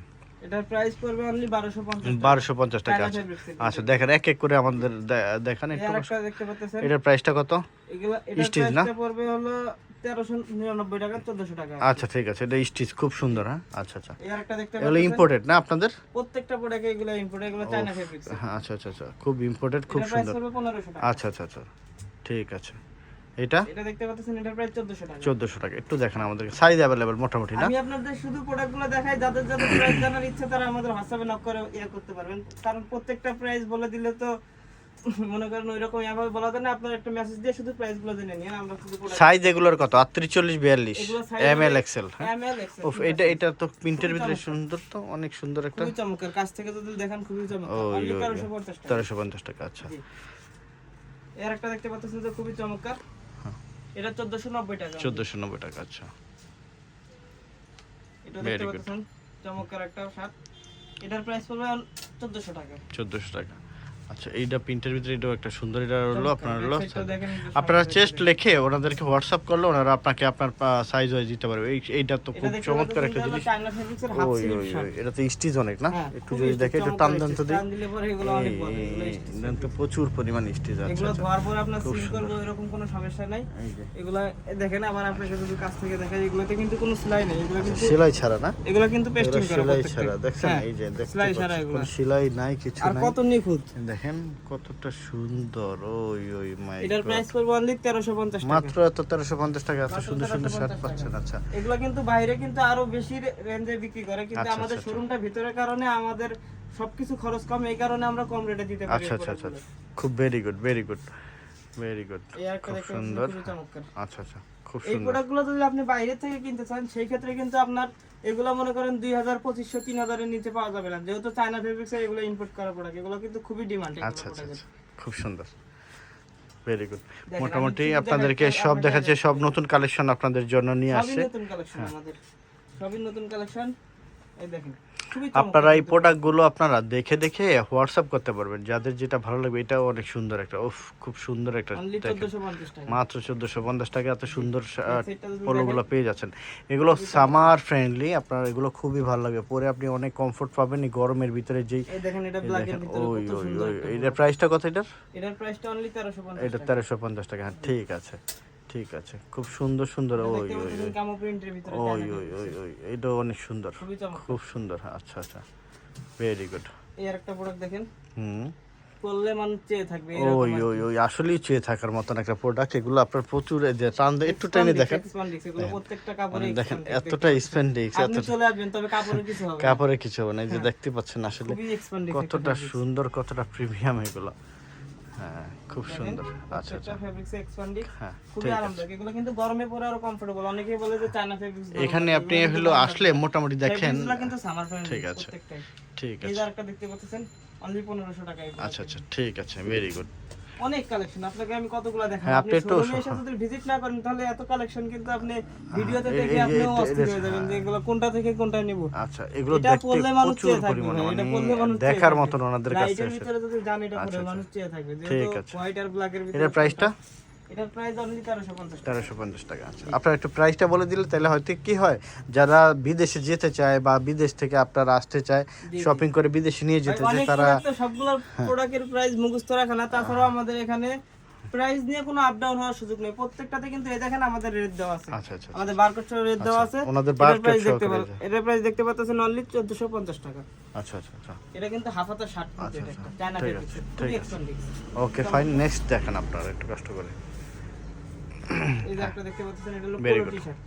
এটার প্রাইস পড়বে অনলি 1250 বারোশো পঞ্চাশ টাকা আছে। আচ্ছা দেখেন এক এক করে আমাদের দেখান একটু। এটার প্রাইসটা কত? এগুলো না? পড়বে হলো 1399 টাকা 1400 টাকা। আচ্ছা ঠিক আছে এটা স্টিচ খুব সুন্দর হ্যাঁ? আচ্ছা আচ্ছা। এই আরেকটা দেখতে এগুলো ইম্পোর্টেড না আপনাদের? প্রত্যেকটা প্রোডাক্টে এগুলো ইম্পোর্ট এগুলো চায়না ফেব্রিক্স হ্যাঁ আচ্ছা আচ্ছা আচ্ছা। খুব ইম্পোর্টেড খুব সুন্দর। পড়বে 1500 টাকা। আচ্ছা আচ্ছা আচ্ছা। ঠিক আছে। এটা? এটা দেখতে পাচ্ছেন এটার প্রাইস 1400 টাকা। চোদ্দোশো টাকা। একটু দেখেন আমাদের। সাইজ অ্যাভেলেবেল মোটামুটি না? আমি আপনাদের শুধু প্রোডাক্টগুলো দেখাই যাদের যাদের প্রাইস জানার ইচ্ছা তারা আমাদের হোয়াটসঅ্যাপে নক করে ইয়ে করতে পারবেন। কারণ প্রত্যেকটা প্রাইস বলে দিলে তো (laughs) মনে করেন ওইরকম এভাবে বলা যায় না আপনার একটা মেসেজ দিয়ে শুধু প্রাইসগুলো জেনে নিন আমরা শুধু প্রোডাক্ট সাইজ এগুলোর কত? আটত্রিশ চল্লিশ বিয়াল্লিশ। এগুলো size M L XL M L XL ওফ এটা এটা তো প্রিন্টের ভিতরে সুন্দর তো অনেক সুন্দর একটা। খুবই চমৎকার। কাছ থেকে যদি দেখেন খুবই চমৎকার। ওই, 1350 টাকা। তেরোশো পঞ্চাশ টাকা আচ্ছা। এর একটা দেখতে পাচ্ছেন যে খুবই চমৎকার। এটা 1490 টাকা। চোদ্দোশো নব্বই টাকা আচ্ছা। এটা দেখতে পাচ্ছেন চমৎকার একটা শার্ট। এটার প্রাইস পড়বে 1400 টাকা। চোদ্দোশো টাকা। আচ্ছা এইটা প্রিন্টের ভিতরে এটাও একটা সুন্দর এটা হলো আপনার হলো। দেখেন আপনারা চেস্ট লিখে ওনাদেরকে হোয়াটসঅ্যাপ করলে ওনারা আপনাকে আপনার সাইজ ওয়াইজ দিতে পারবে। এই এইটা তো খুব চমৎকার একটা জিনিস। ওই ওই এটা তো স্টিচ অনেক না? হ্যাঁ, একটু যদি দেখে একটু টান দেন তো। দেন তো প্রচুর পরিমাণ স্টিচ আছে। এগুলো আচ্ছা। ধোয়ার পরে আপনার সিল করবে এরকম কোনো সমস্যা নাই। এগুলা দেখেন আবার আপনাকে যদি কাছ থেকে দেখাই এগুলোতে কিন্তু কোনো সেলাই নেই এগুলো কিন্তু সেলাই ছাড়া না? এগুলো কিন্তু পেস্টিং করা সেলাই ছাড়া। দেখছেন হ্যাঁ, এই যে দেখতে সেলাই ছাড়া এগুলো। সেলাই নাই কিছু আর কত নিখুঁত। দেখেন কতটা সুন্দর। ওই ওই মাই এটার প্রাইস করব অনলি তেরোশো পঞ্চাশ টাকা। মাত্র এত তেরোশো পঞ্চাশ টাকা এত সুন্দর সুন্দর শার্ট পাচ্ছেন আচ্ছা। এগুলো কিন্তু বাইরে কিন্তু আরও বেশি রেঞ্জে বিক্রি করে কিন্তু আচ্ছা, আমাদের আচ্ছা, শোরুমটা ভিতরের কারণে আমাদের সবকিছু খরচ কম এই কারণে আমরা কম রেটে দিতে পারি আচ্ছা আচ্ছা আচ্ছা। খুব very good very good very good খুব সুন্দর। আচ্ছা আচ্ছা। খুব এই প্রোডাক্টগুলো যদি আপনি বাইরে থেকে কিনতে চান সেই ক্ষেত্রে কিন্তু আপনার এগুলো মনে করেন দুই হাজার পঁচিশশো তিন হাজারের নিচে পাওয়া যাবে না। যেহেতু চায়না ফেব্রিক্স এগুলো ইম্পোর্ট করা প্রোডাক্ট এগুলো কিন্তু খুবই ডিমান্ড আচ্ছা আচ্ছা আচ্ছা। খুব সুন্দর। ভেরি গুড মোটামুটি আপনাদেরকে সব দেখাচ্ছে সব নতুন কালেকশন আপনাদের জন্য নিয়ে আসছে। নতুন কালেকশন আমাদের। সবই নতুন কালেকশন এই দেখেন। আপনারা এই প্রোডাক্টগুলো আপনারা দেখে দেখে হোয়াটসঅ্যাপ করতে পারবেন। যাদের যেটা ভালো লাগবে এটাও অনেক সুন্দর একটা উফ খুব সুন্দর একটা মাত্র চোদ্দশো পঞ্চাশ টাকা এত সুন্দর পোলোগুলো পেয়ে যাচ্ছেন। এগুলো সামার ফ্রেন্ডলি আপনার এগুলো খুবই ভালো লাগবে। পরে আপনি অনেক কমফোর্ট পাবেন এই গরমের ভিতরে যেই দেখেন এটা ব্ল্যাক এর ভিতরে ওই ওই সুন্দর ওই এটার প্রাইসটা কত এটার। এটার প্রাইসটা অনলি তেরোশো এটা তেরোশো পঞ্চাশ টাকা হ্যাঁ ঠিক আছে। ঠিক আছে। খুব সুন্দর সুন্দর এটা ওই ওই ওই। ওই ওই ওই এটাও অনেক সুন্দর। খুব সুন্দর হ্যাঁ আচ্ছা আচ্ছা। ভেরি গুড এই আরেকটা প্রোডাক্ট দেখেন। হুম। পরলে মানুষ চেয়ে থাকবে ওই ওই ওই আসলেই চেয়ে থাকার মতন একটা প্রোডাক্ট এগুলো আপনার প্রচুর যে টান দিয়ে একটু টেনে দেখেন। প্রত্যেকটা কাপড়ে মানে দেখেন এতটা স্পেন্ডিক্স আপনি এতটা চলে আসবেন তবে কাপড়ের কিছু হবে না। কাপড়ে কিছু হবে না। এই যে দেখতে পাচ্ছেন আসলে কতটা সুন্দর কতটা প্রিমিয়াম এগুলো। হ্যাঁ খুব সুন্দর। আচ্ছা আচ্ছা। ফেব্রিক্স হ্যাঁ খুবই আরামদায়ক। এগুলো কিন্তু গরমে পরে আরও কমফোর্টেবল অনেকেই বলে যে চায়না ফেব্রিক্স এখানে আপনি হলো আসলে মোটামুটি দেখেন। এগুলো কিন্তু সামার ফ্রেন্ডলি ঠিক আছে। ঠিক আছে। এই দেখতে পাচ্ছেন অনলি 1500 টাকা আচ্ছা আচ্ছা। ঠিক আছে ভেরি গুড অনেক কালেকশন আপনাকে আমি কতগুলো দেখাবো? হ্যাঁ, আপনি আপনি শোরুমে এসে যদি ভিজিট না করেন তাহলে এত কালেকশন কিন্তু আপনি ভিডিওতে এই- দেখে আপনিও অস্থির হয়ে যাবেন যে এগুলো কোনটা থেকে কোনটা নিব। আচ্ছা এগুলো দেখতে প্রচুর থাকবে পরিমাণে। এটা পড়লে মানুষ দেখার মত ওনাদের কাছে এসে ভিতরে যদি জান এটা পড়লে আচ্ছা। মানুষ চেয়ে থাকবে। ঠিক যেহেতু হোয়াইট আর ব্ল্যাক এর ভিতরে এটার প্রাইসটা এটার প্রাইস অনলি 1350 টাকা। তেরোশো পঞ্চাশ টাকা আচ্ছা আপনার একটু প্রাইসটা বলে দিলে তাহলে হয়তো কি হয় যারা বিদেশে যেতে চায় বা বিদেশ থেকে আপনারা আসতে চায় শপিং করে বিদেশে নিয়ে যেতে চায় তারা সবগুলোর প্রোডাক্টের প্রাইস মুখস্থ রাখা না তাছাড়াও আমাদের এখানে প্রাইস নিয়ে কোনো আপ ডাউন হওয়ার সুযোগ নেই। প্রত্যেকটাতে কিন্তু এই দেখেন আমাদের রেট দেওয়া আছে। আচ্ছা আচ্ছা আমাদের বারকোড সহ রেট দেওয়া আছে। আচ্ছা, ওনাদের এটার barcode প্রাইস দেখতে সহকারে পার যে। এটার প্রাইস দেখতে পাচ্ছেন অনলি 1450 টাকা। আচ্ছা আচ্ছা আচ্ছা। এটা কিন্তু হাফ হাতা শার্ট কিন্তু আচ্ছা, এটা আচ্ছা। একটা চায়না ঠিক আছে, খুবই ঠিক আছে। এক্সপেন্ডিং ওকে ফাইন নেক্সট দেখেন আপনারা একটু কষ্ট করে। এই যে একটা দেখতে পাচ্ছেন এটা হলো পোলো টি-শার্ট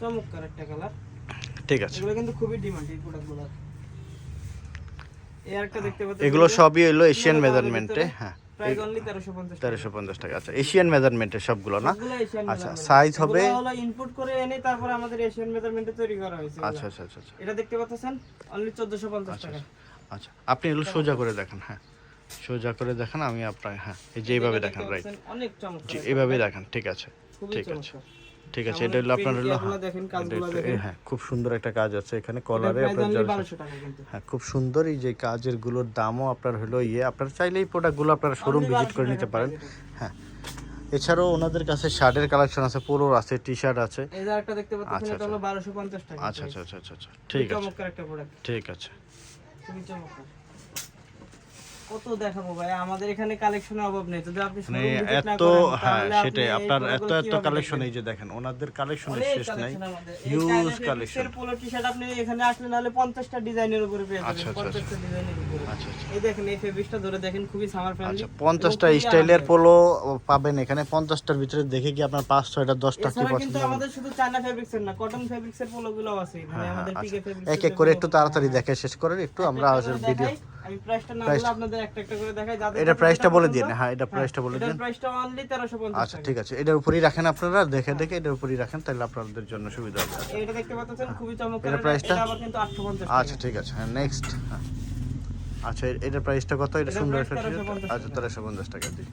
চমৎকার একটা কালার ঠিক আছে। এগুলো কিন্তু খুবই ডিমান্ড এই প্রোডাক্টগুলো এই একটা দেখতে পাচ্ছেন এগুলো সবই হলো এশিয়ান মেজারমেন্টে হ্যাঁ। প্রাইস অনলি 1350 টাকা। তেরোশো পঞ্চাশ টাকা। আচ্ছা এশিয়ান মেজারমেন্টের সবগুলো না? আচ্ছা, size হবে? হলো ইনপুট করে এনে তারপর আমাদের এশিয়ান মেজারমেন্টে তৈরি করা হয়েছে আচ্ছা আচ্ছা আচ্ছা আচ্ছা। এটা দেখতে পাচ্ছেন অনলি 1450 আচ্ছা টাকা। আচ্ছা। আপনি এগুলো সোজা করে দেখেন হ্যাঁ। সোজা করে দেখেন আমি আপনার হ্যাঁ এই যে এইভাবে দেখেন রাইট পাচ্ছেন, অনেক চমৎকার জি এইভাবে দেখেন ঠিক আছে ঠিক আছে ঠিক আছে এটা হলো আপনার হলো হ্যাঁ, দেখেন, কাজগুলো দেখেন। হ্যাঁ খুব সুন্দর একটা কাজ আছে এখানে কলারে আপনার অনলি 1200 টাকা কিন্তু। হ্যাঁ খুব সুন্দর এই যে কাজেরগুলোর দামও আপনার হলো ইয়ে আপনার চাইলে এই প্রোডাক্টগুলো আপনারা শোরুম ভিজিট করে নিতে পারেন। হ্যাঁ এছাড়াও ওনাদের কাছে শার্টের কালেকশন আছে পোলোর আছে টি শার্ট আছে। এই যে একটা দেখতে পাচ্ছেন আচ্ছা, এটা হলো 1250 টাকা আচ্ছা আচ্ছা আচ্ছা আচ্ছা আচ্ছা ঠিক আছে। চমৎকার একটা প্রোডাক্ট ঠিক আছে। কত দেখাবো ভাই? আমাদের এখানে কালেকশনের অভাব নেই। যদি আপনি মানে এত হ্যাঁ সেটাই। আপনার এত এত কালেকশন এই যে দেখেন ওনাদের কালেকশনের শেষ নাই। collection আমাদের। এই হিউজ কালেকশন এর polo t-shirt আপনি এখানে আসলে নাহলে 50টা ডিজাইনের উপরে পেয়ে যাবেন আচ্ছা, আচ্ছা, 50টা ডিজাইনের উপরে। আচ্ছা এই দেখেন এই ফেব্রিক্সটা ধরে দেখেন খুবই সামার ফ্রেন্ডলি আচ্ছা পঞ্চাশটা স্টাইলের পোলো পাবেন এখানে। পঞ্চাশটার ভিতরে দেখে কি আপনার পাঁচ ছয়টা দশটা কি পছন্দ কিন্তু আমাদের শুধু চায়না ফেব্রিক্স এর না কটন ফেব্রিক্স এর পোলো গুলো আছে। মানে হ্যাঁ, আমাদের হ্যাঁ, পিকে। ফেব্রিক্স এক এক করে একটু তাড়াতাড়ি দেখে শেষ করেন একটু আমরা ভিডিও আমি প্রাইসটা না বলে আপনাদের একটা একটা করে দেখাই যাদের এটা প্রাইসটা বলে দিন। হ্যাঁ এটা প্রাইসটা বলে দিন। প্রাইসটা অনলি 1350 আচ্ছা ঠিক আছে। এটার উপরেই রাখেন আপনারা দেখে দেখে এটার উপরেই রাখেন তাহলে আপনাদের জন্য সুবিধা হবে। এটা দেখতে পাচ্ছেন খুবই চমৎকার এটা- price টা? এটা আবার কিন্তু 850 আচ্ছা ঠিক আছে। হ্যাঁ নেক্সট আচ্ছা এ- এটার প্রাইসটা কত? এটা সুন্দর একটা? 1350 আচ্ছা তেরোশো পঞ্চাশ টাকা দিই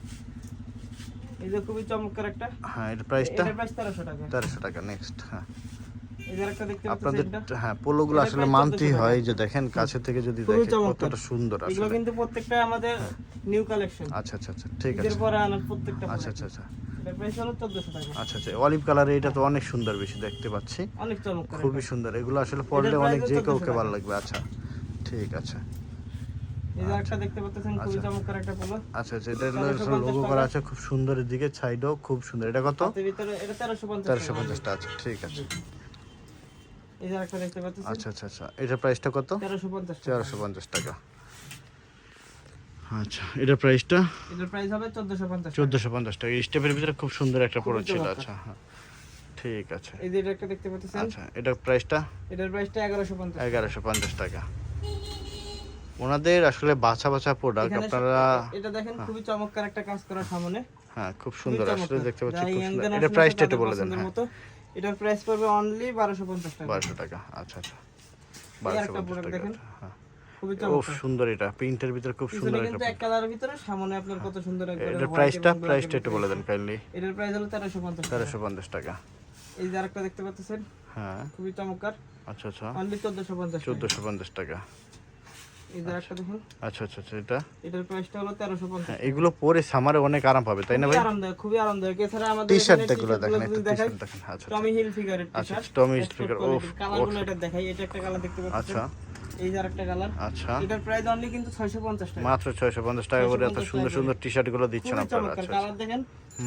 যে খুবই চমৎকার একটা। হ্যাঁ এটার প্রাইসটা এটার প্রাইস 1300 টাকা। তেরোশো টাকা নেক্সট হ্যাঁ। আপনাদের হ্যাঁ পোলোগুলো আসলে মানতেই হয় যে দেখেন কাছে থেকে যদি দেখেন কতটা সুন্দর এগুলো আসলে। কিন্তু প্রত্যেকটা আমাদের নিউ কালেকশন আচ্ছা আচ্ছা আচ্ছা ঠিক আছে। আনার প্রত্যেকটা আচ্ছা আচ্ছা আচ্ছা। এটার প্রাইস হলো 1400 টাকা। আচ্ছা আচ্ছা অলিভ কালারে এটা তো অনেক সুন্দর বেশি দেখতে পাচ্ছি। অনেক চমৎকার খুবই সুন্দর। এগুলো আসলে পরলে অনেক যে কাউকে ভালো লাগবে। আচ্ছা ঠিক আছে। আচ্ছা। আচ্ছা। আচ্ছা এটা লোগো করা আছে খুব সুন্দর সাইডও খুব সুন্দর। এটা কত? হাতের ভিতরে এটা 1350 তেরোশো। পঞ্চাশটা আছে ঠিক আছে। এই যে দেখতে পাচ্ছেন? আচ্ছা আচ্ছা আচ্ছা। এটার প্রাইসটা কত? 1350 টাকা। তেরোশো পঞ্চাশ টাকা। আচ্ছা এটার প্রাইসটা এটার প্রাইস হবে স্টেপের ভিতরে খুব সুন্দর একটা প্রোডাক্ট ছিল। আচ্ছা হ্যাঁ। ঠিক আছে। এই যে এটা একটা দেখতে পাচ্ছেন? আচ্ছা এটার প্রাইসটা এটার প্রাইসটা এগারোশো পঞ্চাশ এগারোশো পঞ্চাশ টাকা। ওনাদের আসলে বাছা বাছা প্রোডাক্ট আপনারা এটা দেখেন খুবই চমৎকার একটা কাজ করা সামনে। হ্যাঁ খুব সুন্দর। আসলে দেখতে পাচ্ছি খুব সুন্দর। এটা প্রাইসটা আছে বলে দেন হ্যাঁ। মতো এটার প্রাইস পড়বে অনলি বারোশো পঞ্চাশ টাকা। বারোশো টাকা আচ্ছা আচ্ছা। এই বারোশো একটা পঞ্চাশ product টাকা দেখেন। হ্যাঁ। খুবই ও চমৎকার সুন্দর এটা প্রিন্টের ভিতরে খুব সুন্দর কিন্তু এক কালারের ভিতরে সামনে আপনার কত সুন্দর একবারে এটার প্রাইসটা প্রাইসটা একটু বলে দেন কাইন্ডলি এটার প্রাইস হলো তেরোশো পঞ্চাশ টাকা। তেরোশো পঞ্চাশ টাকা। এই যে আরেকটা দেখতে পাচ্ছেন? হ্যাঁ। খুবই চমৎকার। আচ্ছা আচ্ছা। অনলি চোদ্দশো পঞ্চাশ টাকা। আচ্ছা আচ্ছা আচ্ছা এটা? এটার প্রাইসটা হলো হ্যাঁ এগুলো পরে সামারে অনেক আরাম পাবে তাই না ভাই? খুবই আরামদায়ক খুবই আরামদায়ক। এছাড়া আমাদেরগুলো দেখেন দেখেন আচ্ছা টমি হিল ফিগারের আচ্ছা টি-শার্ট টমি ফিগার ও কালারগুলো এটা দেখাই এটা একটা কালার দেখতে পাচ্ছেন? আচ্ছা। এই যে আরেকটা কালার আচ্ছা। এটার প্রাইস অনলি কিন্তু 650 টাকা। মাত্র ছয়শো পঞ্চাশ টাকা করে এত সুন্দর সুন্দর টি শার্টগুলো দিচ্ছেন আপনারা আচ্ছা কালার দেখেন।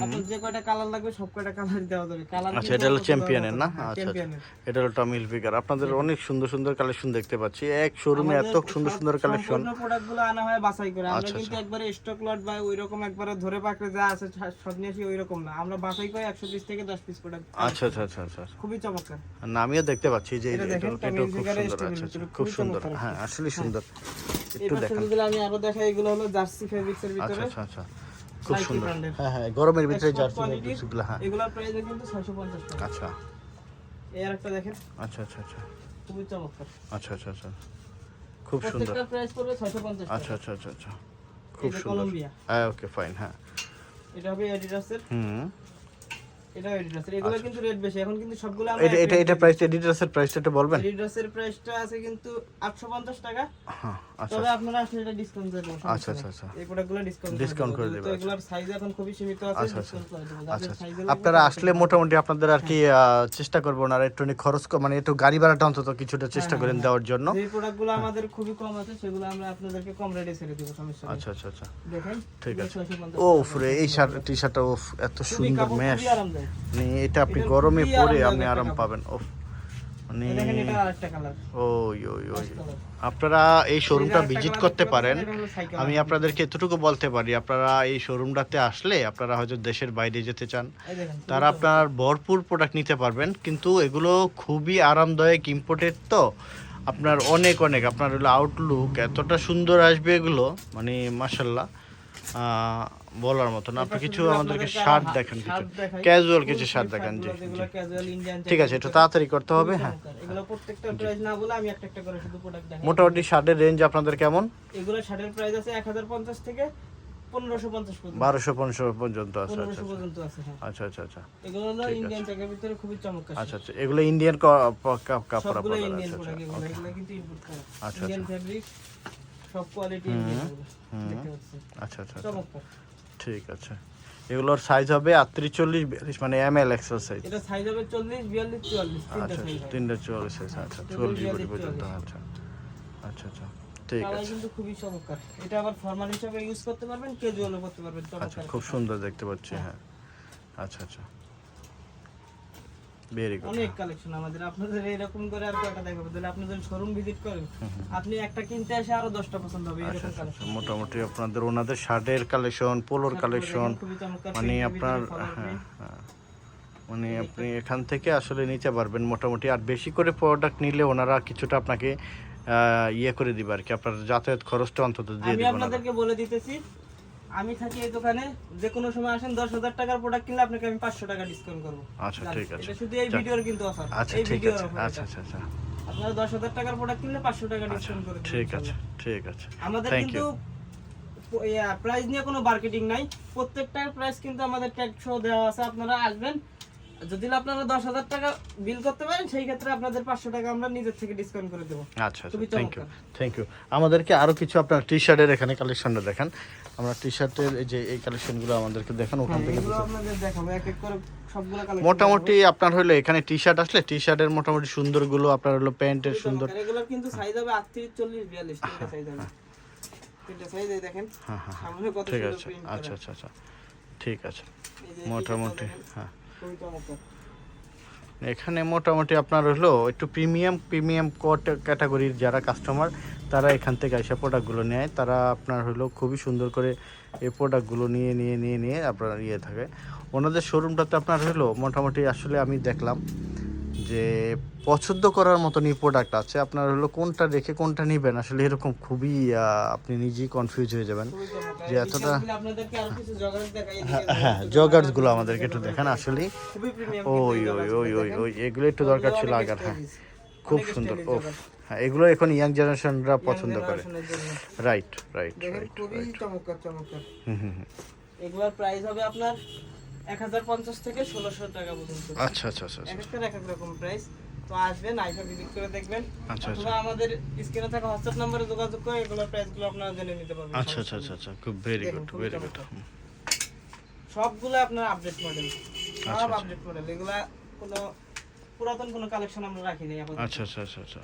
আপনার যে কয়টা কালার লাগবে সব কয়টা কালার দেওয়া যাবে। কালার আচ্ছা এটা হলো চ্যাম্পিয়নের না? আচ্ছা আচ্ছা। এটা হলো টমি হিলফিগার আপনাদের অনেক সুন্দর সুন্দর কালেকশন দেখতে পাচ্ছি। এক শোরুমে এত সুন্দর সুন্দর কালেকশন প্রোডাক্টগুলো আনা হয় বাছাই করে। আমরা কিন্তু একবারে স্টক লট বা ওই রকম একবারে ধরে পাকড়ে যা আছে সব নিয়ে আসি ওই রকম না। আমরা বাছাই করে 100 পিস থেকে 10 পিস প্রোডাক্ট আচ্ছা আচ্ছা আচ্ছা আচ্ছা। খুবই চমৎকার। না আমিও দেখতে পাচ্ছি যে এটা খুব সুন্দর আচ্ছা খুব সুন্দর। হ্যাঁ আসলে সুন্দর। এই একটু দেখেন আমি আরও দেখাই এগুলো হলো জার্সি ফেব্রিক্স এর আচ্ছা ভিতরে। আচ্ছা আচ্ছা। খুব সুন্দর। হ্যাঁ হ্যাঁ গরমের ভিতরে জার্সি quality, হ্যাঁ। এগুলোর প্রাইস কিন্তু 650 টাকা। আচ্ছা। এই আরেকটা দেখেন। আচ্ছা আচ্ছা আচ্ছা। খুবই চমৎকার। আচ্ছা আচ্ছা আচ্ছা। খুব সুন্দর। প্রত্যেকটা প্রাইস পড়বে 650 টাকা আচ্ছা আচ্ছা আচ্ছা আচ্ছা। খুব সুন্দর। হ্যাঁ ওকে ফাইন হ্যাঁ। এটা হবে অ্যাডিডাসের হুম। এটা এডিডাসের এগুলো কিন্তু রেট বেশি। এখন কিন্তু সবগুলো আমরা এটা এটা এটা প্রাইস এডিটাসের প্রাইসটা একটু বলবেন? এডিডাসের প্রাইসটা আছে কিন্তু 850 টাকা। হ্যাঁ আচ্ছা তবে আপনারা আসলে এটা ডিসকাউন্ট দিয়ে দেবো আচ্ছা, আচ্ছা, আচ্ছা। এই প্রোডাক্টগুলো ডিসকাউন্ট Discount করে দেবে, তো এগুলোর সাইজ এখন খুবই সীমিত আছে আচ্ছা, আচ্ছা। ডিসকাউন্ট করে দেবো আচ্ছা যাদের আচ্ছা। সাইজ আপনারা আসলে মোটামুটি আপনাদের আর কি চেষ্টা করব না একটু খরচ মানে একটু গাড়ি ভাড়াটা অন্তত কিছুটা চেষ্টা হ্যাঁ, করেন দেওয়ার জন্য। প্রোডাক্টগুলো আমাদের খুবই কম আছে সেগুলো আমরা আপনাদেরকে কম রেটে ছেড়ে দেবো সমস্যা আচ্ছা আচ্ছা আচ্ছা। দেখেন ঠিক আছে। 650 ও ফুরে এই শার্ট টি শার্টটা ও এত সুন্দর ম্যাশ মানে এটা আপনি গরমে পরে আপনি আরাম পাবেন। ও মানে ওই ওই ওই। আপনারা এই শোরুমটা ভিজিট করতে পারেন। আমি আপনাদেরকে এতটুকু বলতে পারি আপনারা এই শোরুমটাতে আসলে আপনারা হয়তো দেশের বাইরে যেতে চান। তারা আপনার ভরপুর প্রোডাক্ট নিতে পারবেন কিন্তু এগুলো খুবই আরামদায়ক ইম্পোর্টেড তো। আপনার অনেক অনেক আপনার হলো আউটলুক এতটা সুন্দর আসবে এগুলো মানে মাসাল্লাহ বলার মতো না। আপনি কিছু আমাদেরকে শার্ট দেখেন কিছু ক্যাজুয়াল কিছু শার্ট দেখান জি জি। ঠিক আছে একটু তাড়াতাড়ি করতে হবে হ্যাঁ। এগুলো প্রত্যেকটা প্রাইস না বলে আমি একটা একটা করে শুধু প্রোডাক্ট দেখাই। মোটামুটি শার্টের রেঞ্জ আপনাদের কেমন? এগুলো শার্টের প্রাইস আছে 1050 থেকে 1550 পর্যন্ত। পর্যন্ত আছে আচ্ছা 1500 পর্যন্ত আছে হ্যাঁ। আচ্ছা আচ্ছা আচ্ছা। এগুলো হলো ইন্ডিয়ান ভিতরে খুবই চমৎকার আচ্ছা আচ্ছা। এগুলো ইন্ডিয়ান কাপড় ইন্ডিয়ান আচ্ছা প্রোডাক্ট আচ্ছা এগুলো কিন্তু ইম্পোর্ট করা। আচ্ছা, ইন্ডিয়ান ফ্যাব্রিক সব কোয়ালিটি ইন্ডিয়ান এগুলো দেখতে পাচ্ছেন? আচ্ছা আচ্ছা আচ্ছা। চমৎকার। ঠিক আছে। এগুলোর সাইজ হবে আটত্রিশ চল্লিশ বিয়াল্লিশ মানে এম এল এক্সেল সাইজ এটা সাইজ হবে 40 42 44 তিনটা আচ্ছা সাইজ তিনটে চুয়াল্লিশ সাইজ আচ্ছা চল্লিশ বডি পর্যন্ত আচ্ছা। আচ্ছা আচ্ছা ঠিক আছে। কিন্তু খুবই চমৎকার। এটা আবার ফর্মাল হিসেবে ইউজ করতে পারবেন ক্যাজুয়ালও করতে পারবেন আচ্ছা খুব সুন্দর দেখতে পাচ্ছি হ্যাঁ। আচ্ছা আচ্ছা। ভেরি গুড অনেক কালেকশন আমাদের। আপনাদের এরকম করে আর কয়টা দেখাবো? তাহলে আপনাদের শোরুম ভিজিট করেন আপনি একটা কিনতে এসে আরও দশটা পছন্দ হবে আচ্ছা এরকম আচ্ছা আচ্ছা কালেকশন মোটামুটি আপনাদের ওনাদের শার্টের কালেকশন পোলোর কালেকশন মানে আপনার হ্যাঁ। হ্যাঁ। মানে আপনি এখান থেকে আসলে নিতে পারবেন মোটামুটি। আর বেশি করে প্রোডাক্ট নিলে ওনারা কিছুটা আপনাকে ইয়ে করে দিবে আর কি। আপনার যাতায়াত খরচটা অন্তত দিয়ে দিবেন আপনাদেরকে বলে দিতেছি আমি থাকি এই দোকানে যে কোনো সময় আসেন দশ হাজার টাকার প্রোডাক্ট কিনলে আপনাকে আমি পাঁচশো টাকা ডিসকাউন্ট করব। আচ্ছা ঠিক আছে। শুধু এই ভিডিওর কিন্তু অফার আচ্ছা ঠিক আছে। আচ্ছা আচ্ছা আচ্ছা। আপনারা দশ হাজার টাকার প্রোডাক্ট কিনলে পাঁচশো টাকা ডিসকাউন্ট করে ঠিক আছে ঠিক আছে। আমাদের কিন্তু প্রাইস নিয়ে কোনো মার্কেটিং নাই। প্রত্যেকটার প্রাইস কিন্তু আমাদের ট্যাগ শো দেওয়া আছে। আপনারা আসবেন যদি আপনারা দশ হাজার টাকা বিল করতে পারেন সেই ক্ষেত্রে আপনাদের পাঁচশো টাকা আমরা নিজের থেকে ডিসকাউন্ট করে দেবো। আচ্ছা থ্যাংক ইউ থ্যাংক ইউ আমাদেরকে আরও কিছু আপনার টি শার্টের এখানে কালেকশনটা দেখান। আমরা টি শার্টের এই যে এই কালেকশনগুলো আমাদেরকে দেখান ওখান থেকে দেখাবো। এক এক করে মোটামুটি আপনার হলো এখানে টি শার্ট আসলে টি শার্টের মোটামুটি সুন্দরগুলো আপনার হলো প্যান্টের সুন্দর এগুলোর কিন্তু সাইজ হবে আটত্রিশ চল্লিশ বিয়াল্লিশ। সাইজ হবে। দেখেন। হ্যাঁ হ্যাঁ ঠিক সুন্দর আছে। আচ্ছা আচ্ছা আচ্ছা। ঠিক আছে। মোটামুটি হ্যাঁ। এখানে মোটামুটি আপনার হলো একটু প্রিমিয়াম প্রিমিয়াম কোট ক্যাটাগরির যারা কাস্টমার তারা এখান থেকে এসে প্রোডাক্টগুলো নেয়। তারা আপনার হলো খুবই সুন্দর করে এই প্রোডাক্টগুলো নিয়ে নিয়ে নিয়ে নিয়ে আপনার ইয়ে থাকে। ওনাদের শোরুমটাতে আপনার হলো মোটামুটি আসলে আমি দেখলাম যে পছন্দ করার মতনই প্রোডাক্ট আছে আপনার হলো কোনটা রেখে কোনটা নেবেন? আসলে এরকম খুবই আপনি নিজেই কনফিউজ হয়ে যাবেন। যে এতটা- হ্যাঁ হ্যাঁ জগার্সগুলো আমাদেরকে একটু দেখেন আসলে ওই ওই ওই ওই ওই এগুলো একটু দরকার ছিল আগার হ্যাঁ। খুব সুন্দর ও হ্যাঁ এগুলো এখন ইয়াং জেনারেশনরা পছন্দ করে। Right right right hmm hmm. এগুলোর প্রাইস হবে আপনার এক হাজার পঞ্চাশ থেকে ষোলোশো টাকা পর্যন্ত। আচ্ছা আচ্ছা আচ্ছা এক আচ্ছা। এক এক রকম প্রাইস তো আসবেন আইসা ভিজিট করে দেখবেন। আচ্ছা, অথবা আমাদের স্ক্রিনে থাকা হোয়াটসঅ্যাপ নম্বরে যোগাযোগ করে এগুলোর প্রাইসগুলো আপনারা জেনে নিতে পারবেন। আচ্ছা আচ্ছা আচ্ছা আচ্ছা। খুব ভেরি গুড ভেরি গুড সবগুলো আপনার আপডেট মডেল আচ্ছা, সব আচ্ছা। আপডেট মডেল এগুলা কোনো পুরাতন কোনো কালেকশন আমরা রাখি নাই আচ্ছা আচ্ছা আচ্ছা আচ্ছা।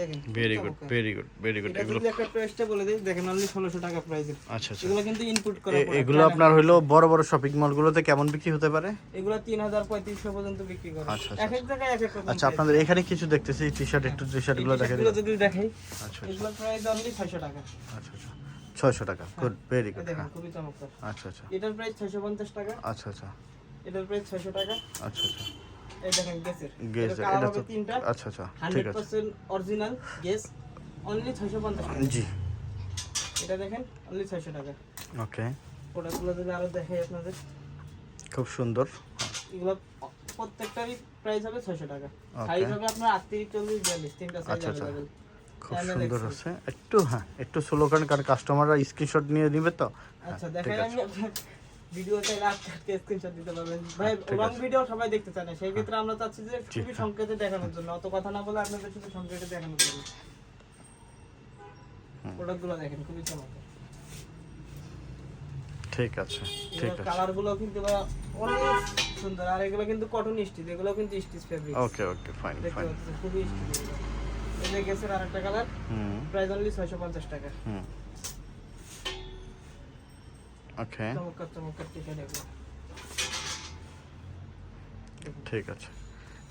দেখেন very good very good very good এগুলো একটা প্রাইসটা বলে দিই দেখেন অনলি ষোলোশো টাকা প্রাইসের আচ্ছা আচ্ছা। এগুলো কিন্তু ইনপুট করা এগুলো আপনার হলো বড় বড় শপিং মলগুলোতে কেমন বিক্রি হতে পারে? এগুলো তিন হাজার পঁয়ত্রিশশো পর্যন্ত বিক্রি করে। আচ্ছা, এক এক জায়গায় এক এক রকম আচ্ছা আপনাদের এখানে কিছু দেখতেছি টি শার্ট একটু টি শার্টগুলো দেখেন এগুলো যদি দেখাই আচ্ছা আচ্ছা। এগুলো প্রাইস অনলি ছয়শো টাকা। আচ্ছা আচ্ছা। ছয়শো টাকা গুড ভেরি গুড খুবই চমৎকার। আচ্ছা আচ্ছা। এটার প্রাইস ছয়শো পঞ্চাশ টাকা। আচ্ছা আচ্ছা। এটার প্রাইস ছয়শো টাকা। আচ্ছা আচ্ছা। এই দেখেন গেসের গেজ এটা কালার এটা হবে তো তিনটা। আচ্ছা আচ্ছা ঠিক আছে। অরিজিনাল গেস অনলি জি। এটা দেখেন অনলি টাকা। ওকে। প্রোডাক্টগুলো যদি আরও দেখাই আপনাদের। খুব সুন্দর। এগুলো প্রত্যেকটারই প্রাইস হবে টাকা। সাইজ হবে আপনার আটত্রিশ চল্লিশ বিয়াল্লিশ তিনটা সাইজ আচ্ছা। খুব সুন্দর একটু হ্যাঁ একটু স্লো করেন কারণ কাস্টমাররা স্ক্রিনশট নিয়ে নিবে তো। হ্যাঁ, আচ্ছা দেখেন আমি ভিডিও চাইলে আজকে স্ক্রিনশট দিতে পারবেন। ভাই লং ভিডিও সবাই দেখতে চায় না। সেই ক্ষেত্রে আমরা চাচ্ছি যে খুবই হ্যাঁ। দেখানোর জন্য। অত কথা না বলে আপনাদের শুধু সংকেতে দেখানোর জন্য প্রোডাক্টগুলো দেখেন খুবই চমৎকার। ঠিক আছে ঠিক আছে। কালারগুলো কিন্তু অনেক সুন্দর। আর এগুলো কিন্তু কটন স্টিচ এগুলো কিন্তু stitch fabric okay okay fine fine খুবই স্টিচ এই যে গেছের আরেকটা কালার হুম। প্রাইস অনলি ছয়শো পঞ্চাশ টাকা। হুম। ওকে চমৎকার চমৎকার টিকাট এগুলো ঠিক আছে।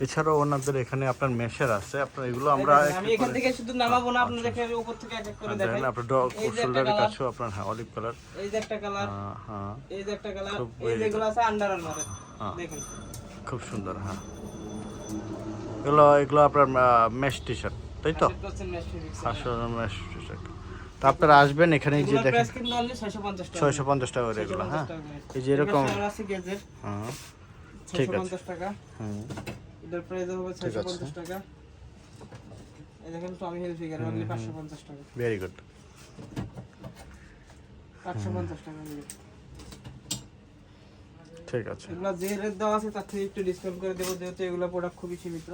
এছাড়াও ওনাদের এখানে আপনার মেশের আছে। আপনার এগুলো আমরা আমি এখান থেকে শুধু নামাবো না আপনাদেরকে আমি উপর থেকে এক এক করে দেখাই। আপনার ডগ শোল্ডারের কাছেও আপনার হ্যাঁ অলিভ কালার। এই যে একটা কালার। হ্যাঁ এই যে একটা কালার। খুব এই যেগুলো আছে আন্ডার আর্মারে হ্যাঁ। দেখেন। খুব সুন্দর হ্যাঁ। এগুলো এগুলো আপনার মেশ টি শার্ট তাই তো? 100% mesh fabric আছে। আসলে মেশ টি শার্ট তো আপনারা আসবেন এখানে যে দেখেন। প্রাইস কিন্তু অনলি 650 টাকা। ছয়শো পঞ্চাশ টাকা করে এগুলো হ্যাঁ? এই যে এরকম হ্যাঁ ঠিক আছে। 650 টাকা। হুম এটার প্রাইস হবে আছে। 650 টাকা। এই দেখেন টমি হিল ফিগার অনলি 550 টাকা। ভেরি গুড 850 টাকা only। ঠিক আছে। এগুলো যে রেট দেওয়া আছে তার থেকে একটু ডিসকাউন্ট করে দেবো যেহেতু এগুলো প্রোডাক্ট খুবই সীমিত।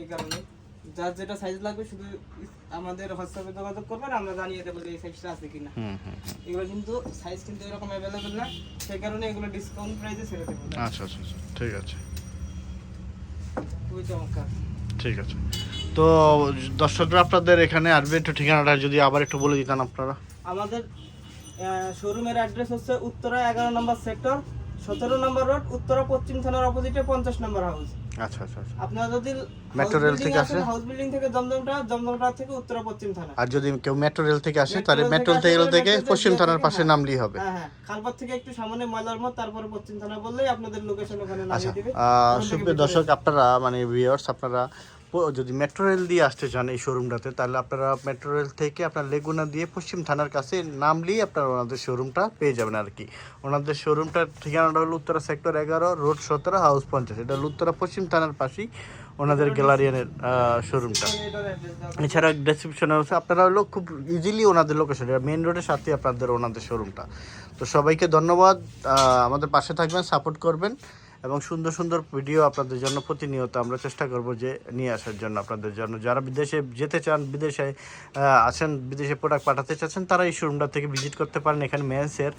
এই কারণে। যার যেটা সাইজ লাগবে শুধু আমাদের হোয়াটসঅ্যাপে যোগাযোগ করবেন আমরা জানিয়ে দেবো যে এই সাইজটা আছে কিনা। এগুলো কিন্তু সাইজ কিন্তু এরকম অ্যাভেলেবেল না সেই কারণে এগুলো ডিসকাউন্ট প্রাইসে ছেড়ে দেবো। আচ্ছা আচ্ছা আচ্ছা ঠিক আছে। খুবই চমৎকার। ঠিক আছে। তো দর্শকরা আপনাদের এখানে আসবে একটু ঠিকানাটা যদি আবার একটু বলে দিতেন আপনারা। আমাদের শোরুমের অ্যাড্রেস হচ্ছে উত্তরা এগারো নম্বর সেক্টর সতেরো নম্বর রোড উত্তরা পশ্চিম থানার অপোজিটে পঞ্চাশ নম্বর হাউস আচ্ছা আচ্ছা আচ্ছা। আপনারা যদি মেট্রো রেল থেকে আসে? হাউস বিল্ডিং থেকে দমদমটা দমদমটা থেকে উত্তর পশ্চিম থানা। আর যদি কেউ মেট্রো রেল থেকে আসে তাহলে মেট্রো থেকে রেল থেকে পশ্চিম থানার পাশে হ্যাঁ। নামলেই হবে। হ্যাঁ হ্যাঁ। খালপাত থেকে একটু সামনে ময়লার মোড় তারপরে পশ্চিম থানা বললেই আপনাদের লোকেশন ওখানে আচ্ছা নামিয়ে দিবে। আহ, ওখান থেকে সুপ্রিয় দর্শক আপনারা মানে ভিউয়ার্স আপনারা যদি মেট্রো রেল দিয়ে আসতে চান এই শোরুমটাতে তাহলে আপনারা মেট্রো রেল থেকে আপনার লেগুনা দিয়ে পশ্চিম থানার কাছে নামলেই আপনারা ওনাদের শোরুমটা পেয়ে যাবেন আর কি। ওনাদের শোরুমটার ঠিকানাটা হলো উত্তরা সেক্টর এগারো রোড সতেরো হাউস পঞ্চাশ। এটা হলো উত্তরা পশ্চিম থানার পাশেই ওনাদের গ্যালারিয়ানের শোরুমটা এছাড়া ডেসক্রিপশনে হচ্ছে আপনারা হলো খুব ইজিলি ওনাদের লোকেশন মেন রোডের সাথে আপনাদের ওনাদের শোরুমটা তো সবাইকে ধন্যবাদ আমাদের পাশে থাকবেন সাপোর্ট করবেন। এবং সুন্দর সুন্দর ভিডিও আপনাদের জন্য প্রতিনিয়ত আমরা চেষ্টা করব যে নিয়ে আসার জন্য আপনাদের জন্য। যারা বিদেশে যেতে চান বিদেশে আছেন বিদেশে প্রোডাক্ট পাঠাতে চাচ্ছেন তারা এই শোরুমটা থেকে ভিজিট করতে পারেন। এখানে মেন্সের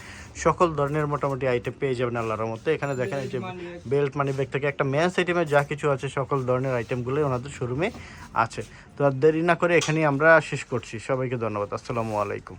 সকল ধরনের মোটামুটি আইটেম পেয়ে যাবেন আল্লাহর মতো এখানে দেখেন এই যে বেল্ট মানি ব্যাগ থেকে একটা মেন্স আইটেমে যা কিছু আছে সকল ধরনের আইটেমগুলো ওনাদের শোরুমে আছে। তো আর দেরি না করে এখানেই আমরা শেষ করছি। সবাইকে ধন্যবাদ। আসসালামু আলাইকুম।